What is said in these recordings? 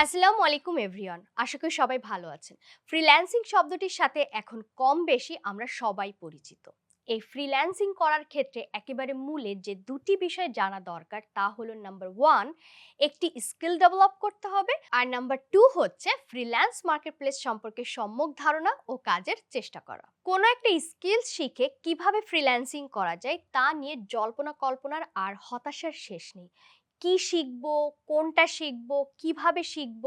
আসসালামু আলাইকুম, এভরিওয়ান। আশা করি সবাই ভালো আছেন। ফ্রিল্যান্সিং শব্দটির সাথে এখন কম বেশি আমরা সবাই পরিচিত। এই ফ্রিল্যান্সিং করার ক্ষেত্রে একেবারে মূলে যে দুটি বিষয় জানা দরকার তা হলো নাম্বার ওয়ান একটি স্কিল ডেভেলপ করতে হবে আর নাম্বার টু হচ্ছে ফ্রিল্যান্স মার্কেটপ্লেস সম্পর্কে সম্যক ধারণা ও কাজের চেষ্টা করা। কোনো একটা স্কিল শিখে কীভাবে ফ্রিল্যান্সিং করা যায় তা নিয়ে জল্পনা কল্পনার আর হতাশার শেষ নেই। কি শিখব, কোনটা শিখব, কীভাবে শিখব,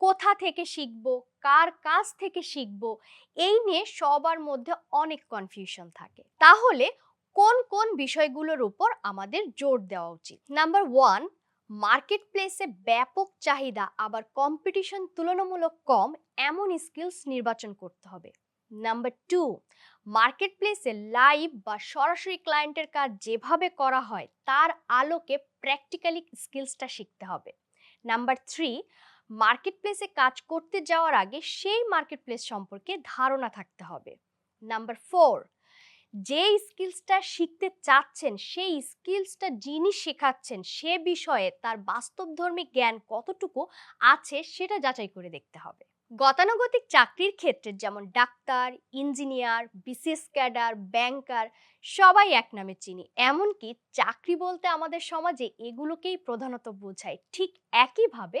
কোথা থেকে শিখব, কার কাছ থেকে শিখব, এই নিয়ে সবার মধ্যে অনেক কনফিউশন থাকে। তাহলে কোন কোন বিষয়গুলোর উপর আমাদের জোর দেওয়া উচিত? নাম্বার ওয়ান মার্কেট প্লেসে ব্যাপক চাহিদা আবার কম্পিটিশন তুলনামূলক কম এমন স্কিলস নির্বাচন করতে হবে। নাম্বার টু মার্কেট প্লেসে লাইভ বা সরাসরি ক্লায়েন্টের কাজ যেভাবে করা হয়, তার আলোকে প্র্যাকটিক্যালি স্কিলসটা শিখতে হবে। নাম্বার থ্রি মার্কেট প্লেসে কাজ করতে যাওয়ার আগে সেই মার্কেট প্লেস সম্পর্কে ধারণা থাকতে হবে। নাম্বার ফোর যে স্কিলসটা শিখতে চাচ্ছেন, সেই স্কিলসটা যিনি শেখাচ্ছেন, সে বিষয়ে তার বাস্তবধর্মী জ্ঞান কতটুকু আছে, সেটা যাচাই করে দেখতে হবে। গতানুগতিক চাকরির ক্ষেত্রে যেমন doctor, engineer, BCS cadre, banker, সবাই এক নামে চিনি। এমনকি চাকরি বলতে আমাদের সমাজে এগুলোকেই প্রধানত বোঝায়। ঠিক একইভাবে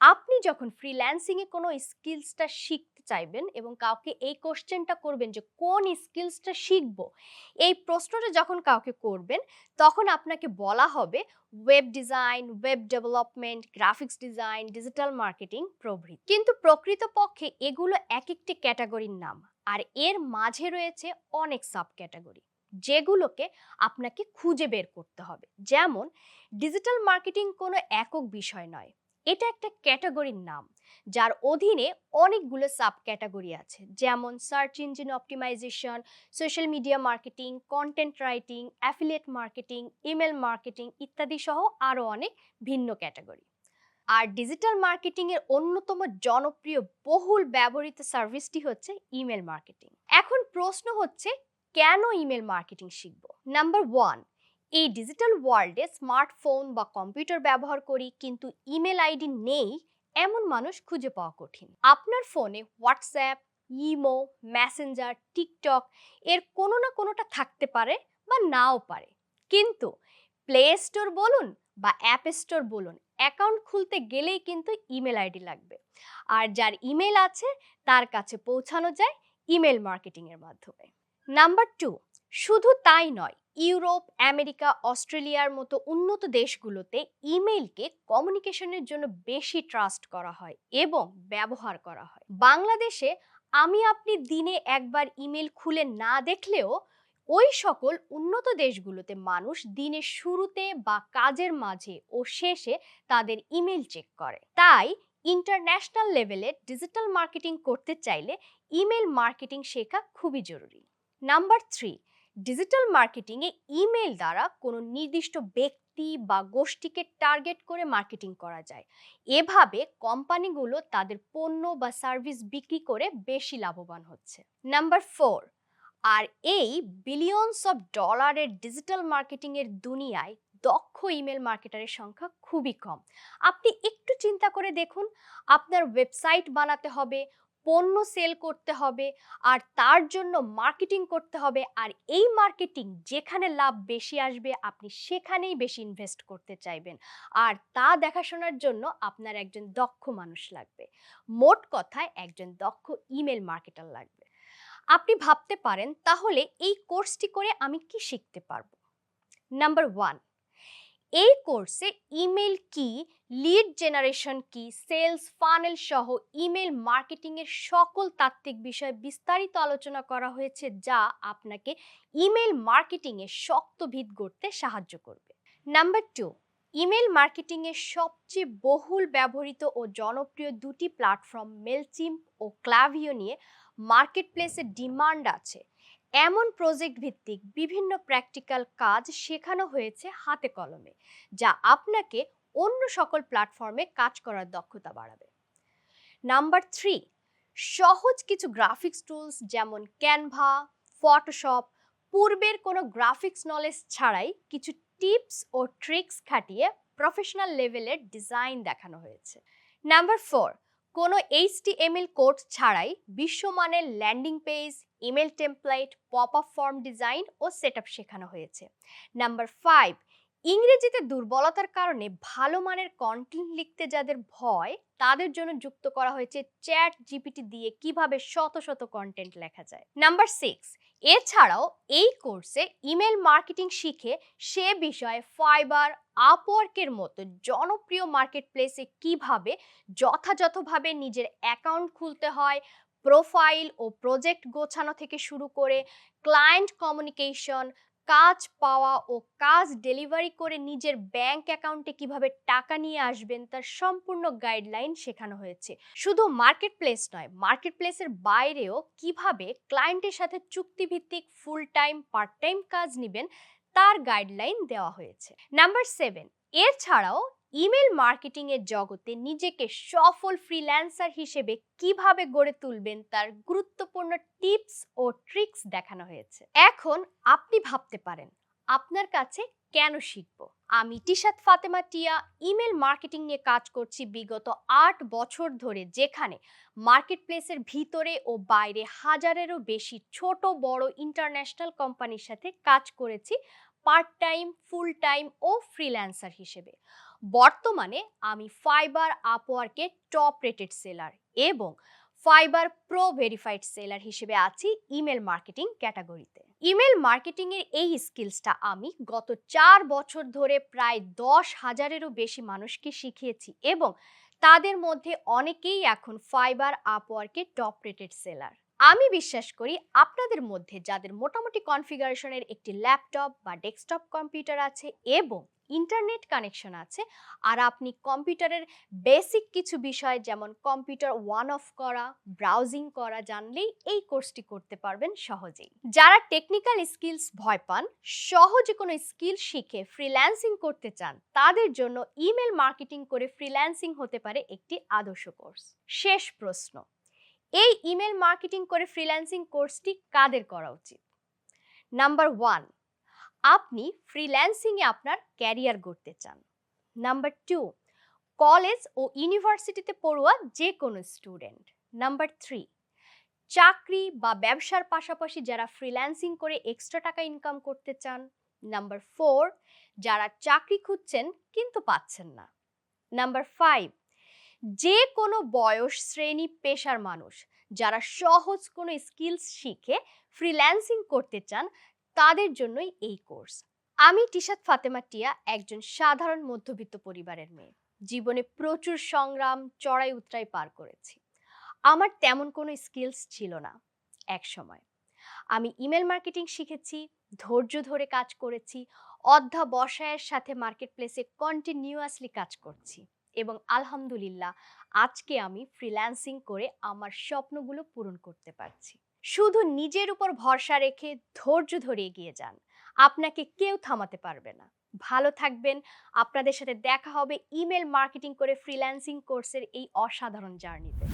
আপনি যখন ফ্রিল্যান্সিংয়ে কোনো স্কিলসটা শিখতে চাইবেন এবং কাউকে এই কোশ্চেনটা করবেন যে কোন স্কিলসটা শিখব, এই প্রশ্নটা যখন কাউকে করবেন, তখন আপনাকে বলা হবে web design web development graphics design digital marketing প্রভৃতি। কিন্তু প্রকৃতপক্ষে এগুলো এক একটি ক্যাটাগরির নাম, আর এর মাঝে রয়েছে অনেক সাব ক্যাটাগরি যেগুলোকে আপনাকে খুঁজে বের করতে হবে। যেমন ডিজিটাল মার্কেটিং কোনো একক বিষয় নয়, এটা একটা ক্যাটাগরির নাম। যার অধীনে অনেকগুলো সাব ক্যাটাগরি আছে। যেমন search engine optimisation social media marketing content writing affiliate marketing email marketing ইত্যাদি সহ আরও অনেক ভিন্ন ক্যাটাগরি আর ডিজিটাল মার্কেটিংয়ের অন্যতম জনপ্রিয় বহুল ব্যবহৃত সার্ভিসটি হচ্ছে ইমেল মার্কেটিং এখন প্রশ্ন হচ্ছে, কেন ইমেল মার্কেটিং শিখব? নাম্বার ওয়ান এই ডিজিটাল ওয়ার্ল্ডে স্মার্টফোন বা কম্পিউটার ব্যবহার করি, কিন্তু ইমেল আইডি নেই এমন মানুষ খুঁজে পাওয়া কঠিন। আপনার ফোনে হোয়াটসঅ্যাপ ইমো মেসেঞ্জার টিকটক এর কোনো না কোনোটা থাকতে পারে বা নাও পারে। কিন্তু প্লে স্টোর বলুন বা অ্যাপ স্টোর বলুন অ্যাকাউন্ট খুলতে গেলেই কিন্তু ইমেল আইডি লাগবে। আর যার ইমেল আছে, তার কাছে পৌঁছানো যায় ইমেল মার্কেটিংয়ের মাধ্যমে। নাম্বার টু শুধু তাই নয় ইউরোপ, আমেরিকা, অস্ট্রেলিয়ার মতো উন্নত দেশগুলোতে ইমেইলকে কমিউনিকেশনের জন্য বেশি ট্রাস্ট করা হয় এবং ব্যবহার করা হয়। বাংলাদেশে আমি আপনি দিনে একবার ইমেল খুলে না দেখলেও ওই সকল উন্নত দেশগুলোতে মানুষ দিনের শুরুতে বা কাজের মাঝে ও শেষে তাদের ইমেল চেক করে। তাই ইন্টারন্যাশনাল লেভেলে ডিজিটাল মার্কেটিং করতে চাইলে ইমেল মার্কেটিং শেখা খুবই জরুরি। নাম্বার থ্রি ডিজিটাল মার্কেটিংয়ে ইমেল দ্বারা কোনো নির্দিষ্ট ব্যক্তি বা গোষ্ঠীকে টার্গেট করে মার্কেটিং করা যায়। এভাবে কোম্পানিগুলো তাদের পণ্য বা সার্ভিস বিক্রি করে বেশি লাভবান হচ্ছে। নাম্বার ফোর আর এই বিলিয়নস অফ ডলারের ডিজিটাল মার্কেটিংয়ের দুনিয়ায় দক্ষ ইমেল মার্কেটারের সংখ্যা খুবই কম। আপনি একটু চিন্তা করে দেখুন, আপনার ওয়েবসাইট বানাতে হবে পণ্য সেল করতে হবে, আর তার জন্য মার্কেটিং করতে হবে, আর এই মার্কেটিং যেখানে লাভ বেশি আসবে, আপনি সেখানেই বেশি ইনভেস্ট করতে চাইবেন। আর তা দেখাশোনার জন্য আপনার একজন দক্ষ মানুষ লাগবে। মোট কথায় একজন দক্ষ ইমেল মার্কেটার লাগবে। আপনি ভাবতে পারেন, তাহলে এই কোর্সটি করে আমি কি শিখতে পারব? নাম্বার ওয়ান এই কোর্সে ইমেল কি লিড জেনারেশন কি সেলস ফানেল সহ ইমেল মার্কেটিং এর সকল তাত্ত্বিক বিষয়ে বিস্তারিত আলোচনা করা হয়েছে যা আপনাকে ইমেল মার্কেটিং এ শক্ত ভিত গড়তে সাহায্য করবে। নাম্বার টু ইমেল মার্কেটিং এর সবচেয়ে বহুল ব্যবহৃত ও জনপ্রিয় দুটি প্ল্যাটফর্ম মেলচিম্প ও ক্লাভিও নিয়ে মার্কেট প্লেসে ডিমান্ড আছে। এমন প্রজেক্ট ভিত্তিক বিভিন্ন প্র্যাকটিক্যাল কাজ শেখানো হয়েছে হাতে কলমে, যা আপনাকে অন্য সকল প্ল্যাটফর্মে কাজ করার দক্ষতা বাড়াবে। নাম্বার থ্রি, সহজ কিছু গ্রাফিক্স টুলস যেমন ক্যানভা, ফটোশপ, পূর্বের কোনো গ্রাফিক্স নলেজ ছাড়াই কিছু টিপস ও ট্রিক্স খাটিয়ে প্রফেশনাল লেভেলের ডিজাইন দেখানো হয়েছে। নাম্বার ফোর, কোনো এইচটিএমএল কোড ছাড়াই বিশ্বমানের landing page email template pop up form design ও সেটআপ শেখানো হয়েছে। নাম্বার ফাইভ, ইংরেজিতে দুর্বলতার কারণে ভালো মানের কন্টেন্ট লিখতে যাদের ভয়, তাদের জন্য যুক্ত করা হয়েছে চ্যাট জিপিটি দিয়ে কীভাবে শত শত কন্টেন্ট লেখা যায়। নাম্বার সিক্স, এছাড়াও এই কোর্সে ইমেল মার্কেটিং শিখে সে বিষয়ে ফাইবার, আপওয়ার্কের মতো জনপ্রিয় মার্কেট প্লেসে কীভাবে যথাযথভাবে নিজের অ্যাকাউন্ট খুলতে হয় প্রোফাইল ও প্রজেক্ট গোছানো থেকে শুরু করে ক্লায়েন্ট কমিউনিকেশন, কাজ পাওয়া ও কাজ ডেলিভারি করে নিজের ব্যাংক অ্যাকাউন্টে কীভাবে টাকা নিয়ে আসবেন তার সম্পূর্ণ গাইডলাইন শেখানো হয়েছে। শুধু মার্কেট প্লেস নয় মার্কেট প্লেসের বাইরেও কীভাবে ক্লায়েন্টের সাথে চুক্তিভিত্তিক ফুল টাইম পার্ট টাইম কাজ নেবেন তার গাইডলাইন দেওয়া হয়েছে। নাম্বার সেভেন, এছাড়াও ইমেল মার্কেটিং এর জগতে নিজেকে সফল ফ্রিল্যান্সার হিসেবে কীভাবে গড়ে তুলবেন তার গুরুত্বপূর্ণ টিপস ও ট্রিক্স দেখানো হয়েছে। এখন আপনি ভাবতে পারেন, আপনার কাছে কেন শিখব? আমি টিশাত ফাতেমা টিয়া, ইমেল মার্কেটিং নিয়ে কাজ করছি বিগত আট বছর ধরে, যেখানে মার্কেট প্লেসের ভিতরে ও বাইরে হাজারেরও বেশি ছোট, বড় ইন্টারন্যাশনাল কোম্পানির সাথে কাজ করেছি পার্ট টাইম ফুল টাইম ও ফ্রিল্যান্সার হিসেবে। বর্তমানে আমি ফাইবার আপওয়ার্কে টপ রেটেড সেলার এবং ফাইবার প্রো ভেরিফাইড সেলার হিসেবে আছি ইমেল মার্কেটিং ক্যাটাগরিতে ইমেল মার্কেটিং এর এই স্কিলসটা আমি গত চার বছর ধরে প্রায় দশ হাজারেরও বেশি মানুষকে শিখিয়েছি এবং তাদের মধ্যে অনেকেই এখন ফাইবার আপওয়ার্কে টপ রেটেড সেলার আমি বিশ্বাস করি আপনাদের মধ্যে যাদের মোটামুটি কনফিগারেশনের একটি ল্যাপটপ বা ডেস্কটপ কম্পিউটার আছে এবং ইন্টারনেট কানেকশন আছে, আর আপনি কম্পিউটারের বেসিক কিছু বিষয় যেমন কম্পিউটার ওয়ান অফ করা, ব্রাউজিং করা জানলেই এই কোর্সটি করতে পারবেন সহজেই। যারা টেকনিক্যাল স্কিলস ভয় পান, সহজে কোনো স্কিল শিখে ফ্রিল্যান্সিং করতে চান, তাদের জন্য ইমেল মার্কেটিং করে ফ্রিল্যান্সিং হতে পারে একটি আদর্শ কোর্স। শেষ প্রশ্ন। এই ইমেল মার্কেটিং করে ফ্রিল্যান্সিং কোর্সটি কাদের করা উচিত? নাম্বার ওয়ান আপনি ফ্রিল্যান্সিংয়ে আপনার ক্যারিয়ার গড়তে চান। নাম্বার টু কলেজ ও ইউনিভার্সিটিতে পড়ুয়া যে কোনো স্টুডেন্ট নাম্বার থ্রি চাকরি বা ব্যবসার পাশাপাশি যারা ফ্রিল্যান্সিং করে এক্সট্রা টাকা ইনকাম করতে চান। নাম্বার ফোর যারা চাকরি খুঁজছেন কিন্তু পাচ্ছেন না। নাম্বার ফাইভ যে কোনো বয়স শ্রেণি পেশার মানুষ যারা সহজ কোনো স্কিলস শিখে ফ্রিল্যান্সিং করতে চান, তাদের জন্যই এই কোর্স আমি টিশাত ফাতেমা টিয়া, একজন সাধারণ মধ্যবিত্ত পরিবারের মেয়ে। জীবনে প্রচুর সংগ্রাম, চড়াই উতরাই পার করেছি। আমার তেমন কোনো স্কিলস ছিল না এক সময়। আমি ইমেল মার্কেটিং শিখেছি, ধৈর্য ধরে কাজ করেছি, অধ্যাবসায়ের সাথে মার্কেট প্লেসে কন্টিনিউয়াসলি কাজ করছি। এবং আলহামদুলিল্লাহ, আজকে আমি ফ্রিল্যান্সিং করে আমার স্বপ্নগুলো পূরণ করতে পারছি। শুধু নিজের উপর ভরসা রেখে ধৈর্য ধরে এগিয়ে যান। আপনাকে কেউ থামাতে পারবে না। ভালো থাকবেন। আপনাদের সাথে দেখা হবে ইমেল মার্কেটিং করে ফ্রিল্যান্সিং কোর্সের এই অসাধারণ জার্নিতে